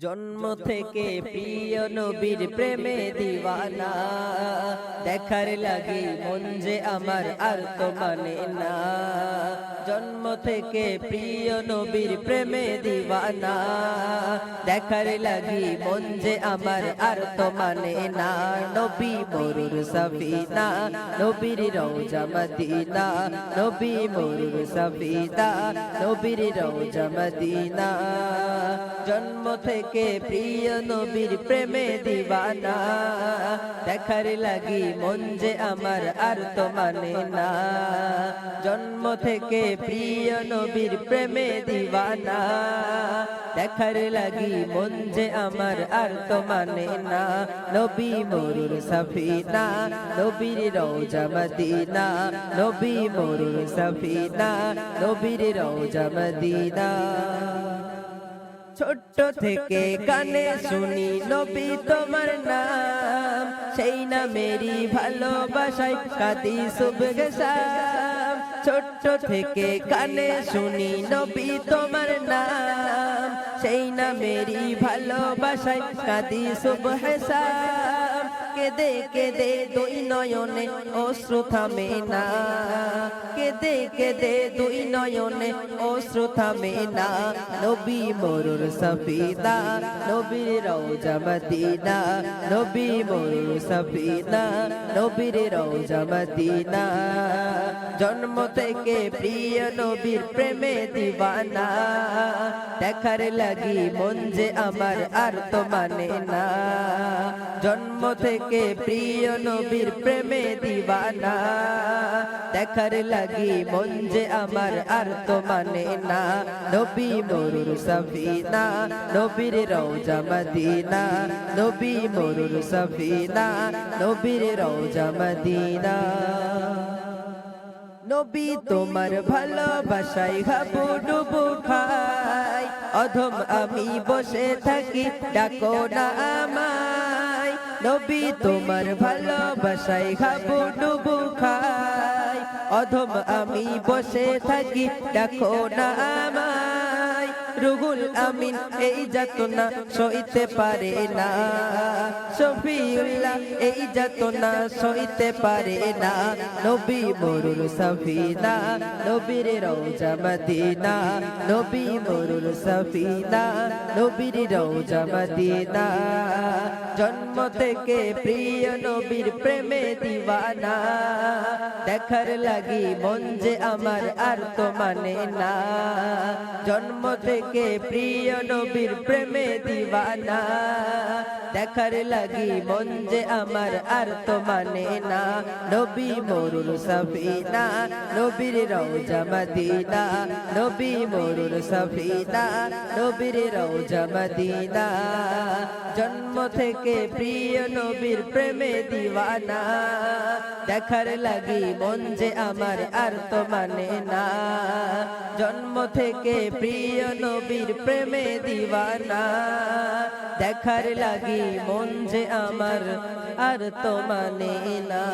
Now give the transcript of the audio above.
জন্ম থেকে প্রিয় নবীর প্রেমে দিওয়ানা। দেখার লাগি মন যে আমার আর তো মানে না। জন্ম থেকে প্রিয় নবীর প্রেমে দিওয়ানা। দেখার লাগি মন যে আমার আর তো মানে না। নবী মরুর সফিনা। নবীর রওজা মদিনা। নবী মরুর সফিনা। নবীর রওজা মদিনা। জন্ম থেকে প্রিয় নবীর প্রেমে দিবানা। দেখার লাগি মন যে আমার আর তো মানে না। জন্ম থেকে প্রিয় নবীর প্রেমে দিবানা। দেখার লাগি মন যে আমার আর তো মানে না। নবী মরুর সফিনা, নবীর রওজা মদিনা। নবী মরুর সফিনা, নবীর রওজা মদিনা। ছোট্ট থেকে গানে শুনি নবী তোমার নাম। সেই নামেরই ভালোবাসায় কাদি শুভগেশাম ছোট্ট থেকে গানে শুনি নবী তোমার নাম। সেই নামেরই ভালোবাসায় কাদি শুভহেশাম কেদে কেদে দুই নয়নে অশ্রু থামে না। কেদে কেদে দুই নয়নে অশ্রু থামে না। নবী মরুর সফিদা, নবীর রওজা মদিনা। নবী মরুর সফিদা, নবীর রওজা মদিনা। জন্ম থেকে প্রিয় নবীর প্রেমে দিবানা। দেখার লাগি মন যে আমার আর তো মানে না। জন্ম থেকে প্রিয় নবীর প্রেমে দিবানা? দেখার লাগি মন যে আমার আর তো মানে না। নবী মরুর সফিনা, নবীর রওজা মদিনা। নবী মরুর সফিনা, নবীর রওজা মদিনা। নবী তোমার ভালোবাসায় হাবু ডুবু খাই অধম আমি বসে থাকি, ডাকো না আমায়। নবী তোমার ভালোবাসায় খাব ডুবু খাই। অধম আমি বসে থাকি দেখো না আমায়। রুহুল আমিন, এই যাতনা সইতে পারে না। শফিউল্লাহ, এই যাতনা সইতে পারে না। নবী মরুল সফিনা, নবীর রওজা মদিনা। নবী মরুল সফিনা, নবীর রওজা মদিনা। জন্ম থেকে প্রিয় নবীর প্রেমে দিওয়ানা। দেখার লাগি মন যে আমার আর তো মানে না। জন্ম থেকে প্রিয় নবীর প্রেমে দিওয়ানা? দেখার লাগি মন যে আমার আর তো মানে না। নবী মরুর সফিনা, নবীর রওজা মদিনা। নবী মরুর সফিনা, নবীর রওজা মদিনা। জন্ম থেকে প্রিয় নবীর প্রেমে দিওয়ানা। দেখার লাগি মন যে আমার আর তো মানে না। জন্ম থেকে প্রিয় নবীর প্রেমে দিওয়ানা। দেখার লাগি মন যে আমার আর তো মানে না।